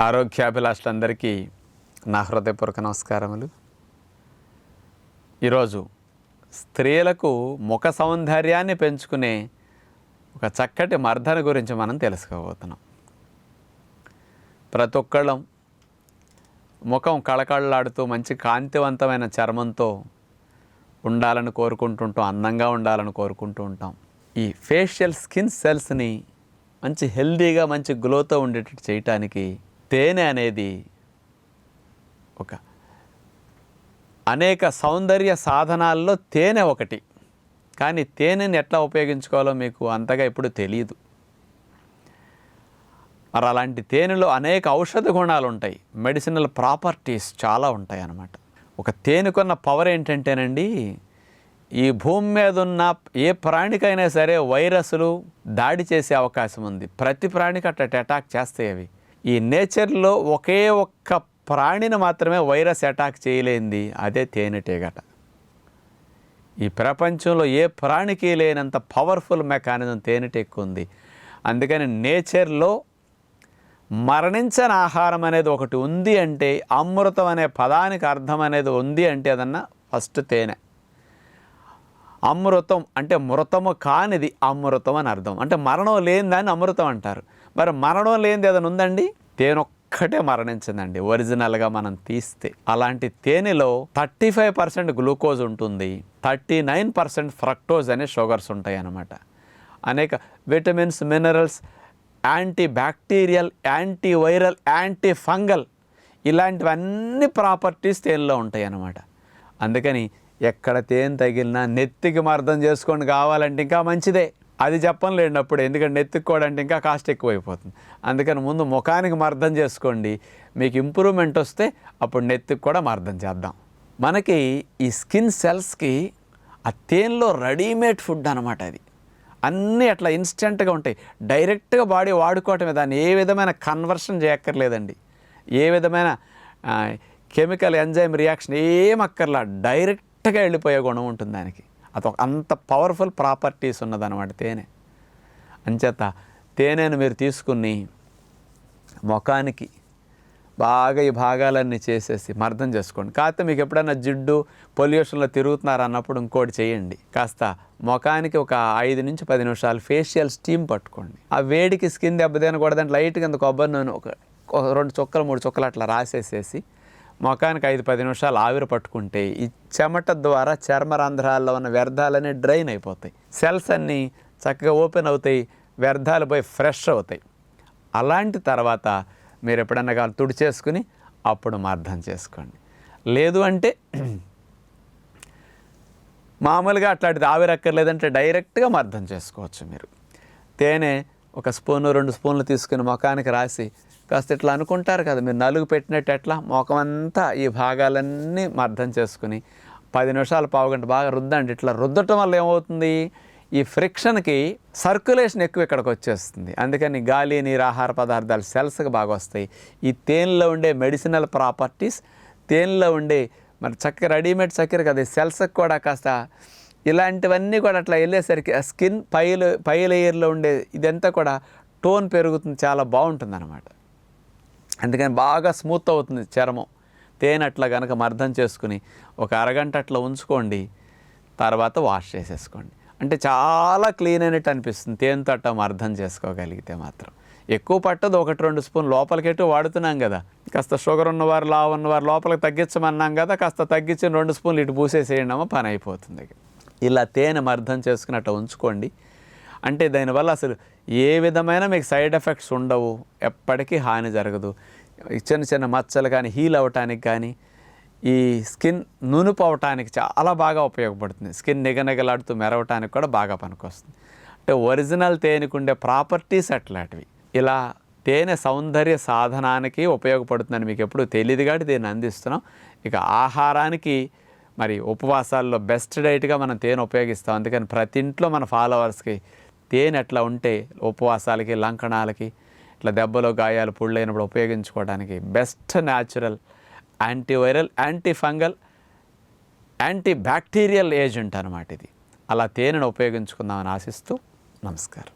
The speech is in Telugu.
ఆరోగ్యాభిలాషులందరికీ నా హృదయపూర్వక నమస్కారములు. ఈరోజు స్త్రీలకు ముఖ సౌందర్యాన్ని పెంచుకునే ఒక చక్కటి మర్దన గురించి మనం తెలుసుకోబోతున్నాం. ప్రతి ఒక్కళ్ళం ముఖం కళకళలాడుతూ మంచి కాంతివంతమైన చర్మంతో ఉండాలని కోరుకుంటుంటాం అందంగా ఉండాలని కోరుకుంటూ ఉంటాం. ఈ ఫేషియల్ స్కిన్ సెల్స్ని మంచి హెల్దీగా మంచి గ్లోతో ఉండేటట్టు చేయటానికి తేనె అనేది ఒక అనేక సౌందర్య సాధనాల్లో తేనె ఒకటి. కానీ తేనెని ఎట్లా ఉపయోగించుకోవాలో మీకు అంతగా ఎప్పుడు తెలియదు మరి అలాంటి తేనెలో అనేక ఔషధ గుణాలు ఉంటాయి. మెడిసినల్ ప్రాపర్టీస్ చాలా ఉంటాయి అన్నమాట. ఒక తేనెకున్న పవర్ ఏంటంటేనండి ఈ భూమి మీద ఉన్న ఏ ప్రాణికైనా సరే వైరస్లు దాడి చేసే అవకాశం ఉంది. ప్రతి ప్రాణికి అట్లా అటాక్ చేస్తాయి అవి. ఈ నేచర్లో ఒకే ఒక్క ప్రాణిని మాత్రమే వైరస్ అటాక్ చేయలేంది. అదే తేనెటీగట ఈ ప్రపంచంలో ఏ ప్రాణికి లేనంత పవర్ఫుల్ మెకానిజం తేనెటీగ ఉంది. అందుకని నేచర్లో మరణించని ఆహారం అనేది ఒకటి ఉంది అంటే అమృతం అనే పదానికి అర్థం అనేది ఉంది అంటే అదన్నా ఫస్ట్ తేనె. అమృతం అంటే మృతము కానిది అమృతం అని అర్థం. అంటే మరణం లేని దాన్ని అమృతం అంటారు. మరి మరణం లేనిది ఏదైనా ఉందండి? తేనొక్కటే మరణించిందండి. ఒరిజినల్గా మనం తీస్తే. అలాంటి తేనెలో థర్టీ ఫైవ్ పర్సెంట్ గ్లూకోజ్ ఉంటుంది. థర్టీ నైన్ పర్సెంట్ ఫ్రక్టోజ్ అనే షుగర్స్ ఉంటాయి అన్నమాట అనేక vitamins minerals anti bacterial anti viral anti fungal ఇలాంటివన్నీ ప్రాపర్టీస్ తేనెలో ఉంటాయి అన్నమాట అందుకని ఎక్కడ తేనె తగిలినా నెత్తికి మర్దం చేసుకొని కావాలంటే ఇంకా మంచిదే. అది చెప్పలేండి అప్పుడు ఎందుకంటే నెత్తికోవడంటే ఇంకా కాస్ట్ ఎక్కువైపోతుంది. అందుకని ముందు ముఖానికి మర్దం చేసుకోండి. మీకు ఇంప్రూవ్మెంట్ వస్తే అప్పుడు నెత్తికి కూడా మర్దం చేద్దాం. మనకి ఈ స్కిన్ సెల్స్కి ఆ తేనెలో రెడీమేడ్ ఫుడ్ అనమాట అది. అన్నీ అట్లా ఇన్స్టెంట్గా ఉంటాయి. డైరెక్ట్గా బాడీ వాడుకోవటమే. దాన్ని ఏ విధమైన కన్వర్షన్ చేయక్కర్లేదండి. ఏ విధమైన కెమికల్ ఎంజైమ్ రియాక్షన్ ఏం అక్కర్లా. డైరెక్ట్గా వెళ్ళిపోయే గుణం ఉంటుంది దానికి. అదొక ఒక అంత పవర్ఫుల్ ప్రాపర్టీస్ ఉన్నదన్నమాట తేనె. అంచేత తేనెను మీరు తీసుకుని ముఖానికి బాగా ఈ భాగాలన్నీ చేసేసి మర్దం చేసుకోండి. కాకపోతే మీకు ఎప్పుడైనా జిడ్డు పొల్యూషన్లో తిరుగుతున్నారు అన్నప్పుడు ఇంకోటి చేయండి. కాస్త ముఖానికి ఒక ఐదు నుంచి పది నిమిషాలు ఫేషియల్ స్టీమ్ పట్టుకోండి. ఆ వేడికి స్కిన్ దెబ్బతినకూడదంటే లైట్ కింద కొబ్బరి నూనె ఒక రెండు చుక్కలు మూడు చుక్కలు అట్లా రాసేసేసి ముఖానికి ఐదు పది నిమిషాలు ఆవిరి పట్టుకుంటే ఈ చెమట ద్వారా చర్మరంధ్రాల్లో ఉన్న వ్యర్థాలన్నీ డ్రైన్ అయిపోతాయి. సెల్స్ అన్నీ చక్కగా ఓపెన్ అవుతాయి వ్యర్థాలు పోయి ఫ్రెష్ అవుతాయి. అలాంటి తర్వాత మీరు ఎప్పుడన్నా కావాలి తుడిచేసుకుని అప్పుడు మర్దం చేసుకోండి. లేదు అంటే మామూలుగా అట్లాంటిది ఆవిరక్కర్లేదంటే డైరెక్ట్గా మర్దం చేసుకోవచ్చు మీరు. తేనె ఒక స్పూను రెండు స్పూన్లు తీసుకుని ముఖానికి రాసి కాస్త ఇట్లా అనుకుంటారు కదా మీరు నలుగు పెట్టినట్టు ఎట్లా? మొఖం అంతా ఈ భాగాలన్నీ అర్థం చేసుకుని పది నిమిషాలు పావుగంట బాగా రుద్దండి. ఇట్లా రుద్దటం వల్ల ఏమవుతుంది? ఈ ఫ్రిక్షన్కి సర్క్యులేషన్ ఎక్కువ ఇక్కడికి వచ్చేస్తుంది. అందుకని గాలి నీరు ఆహార పదార్థాలు సెల్స్కి బాగా వస్తాయి. ఈ తేనెలో ఉండే మెడిసినల్ ప్రాపర్టీస్ తేనెలో ఉండే మరి చక్కెర రెడీమేడ్ చక్కెర కదా ఈ సెల్స్కి కూడా కాస్త ఇలాంటివన్నీ కూడా అట్లా వెళ్ళేసరికి ఆ స్కిన్ పై పై లేయర్లో ఉండే ఇదంతా కూడా టోన్ పెరుగుతుంది చాలా బాగుంటుంది అనమాట అందుకని బాగా స్మూత్ అవుతుంది చర్మం. తేనె అట్లా కనుక మర్దం చేసుకుని ఒక అరగంట అట్లా ఉంచుకోండి తర్వాత వాష్ చేసేసుకోండి. అంటే చాలా క్లీన్ అయినట్టు అనిపిస్తుంది తేనెతో అట్లా మర్దం చేసుకోగలిగితే మాత్రం. ఎక్కువ పట్టదు ఒకటి రెండు స్పూన్ లోపలికెట్టు వాడుతున్నాం కదా. కాస్త షుగర్ ఉన్నవారు లావు ఉన్నవారు లోపలికి తగ్గించమన్నాం కదా కాస్త తగ్గించి రెండు స్పూన్లు ఇటు పూసేసేయండి పని అయిపోతుంది ఇలా తేనె మర్దం చేసుకుని అట్లా ఉంచుకోండి. అంటే దానివల్ల అసలు ఏ విధమైన మీకు సైడ్ ఎఫెక్ట్స్ ఉండవు. ఎప్పటికీ హాని జరగదు. చిన్న చిన్న మచ్చలు కానీ హీల్ అవ్వటానికి కానీ ఈ స్కిన్ నునుపు అవటానికి చాలా బాగా ఉపయోగపడుతుంది. స్కిన్ నిగనిగలాడుతూ మెరవటానికి కూడా బాగా పనికొస్తుంది. అంటే ఒరిజినల్ తేనెకు ఉండే ప్రాపర్టీస్ అట్లాంటివి ఇలా తేనె సౌందర్య సాధనానికి ఉపయోగపడుతుందని మీకు ఎప్పుడు తెలియదు కాబట్టి దీన్ని అందిస్తున్నాం. ఇక ఆహారానికి మరి ఉపవాసాల్లో బెస్ట్ డైట్గా మనం తేనె ఉపయోగిస్తాం. అందుకని ప్రతి ఇంట్లో మన ఫాలోవర్స్కి తేనె ఎట్లా ఉంటే ఉపవాసాలకి లంకణాలకి ఇట్లా దెబ్బలో గాయాలు పుళ్ళైనప్పుడు ఉపయోగించుకోవడానికి best natural antiviral antifungal antibacterial anti bacterial agent అనమాట ఇది. అలా తేనెను ఉపయోగించుకుందామని ఆశిస్తూ నమస్కారం.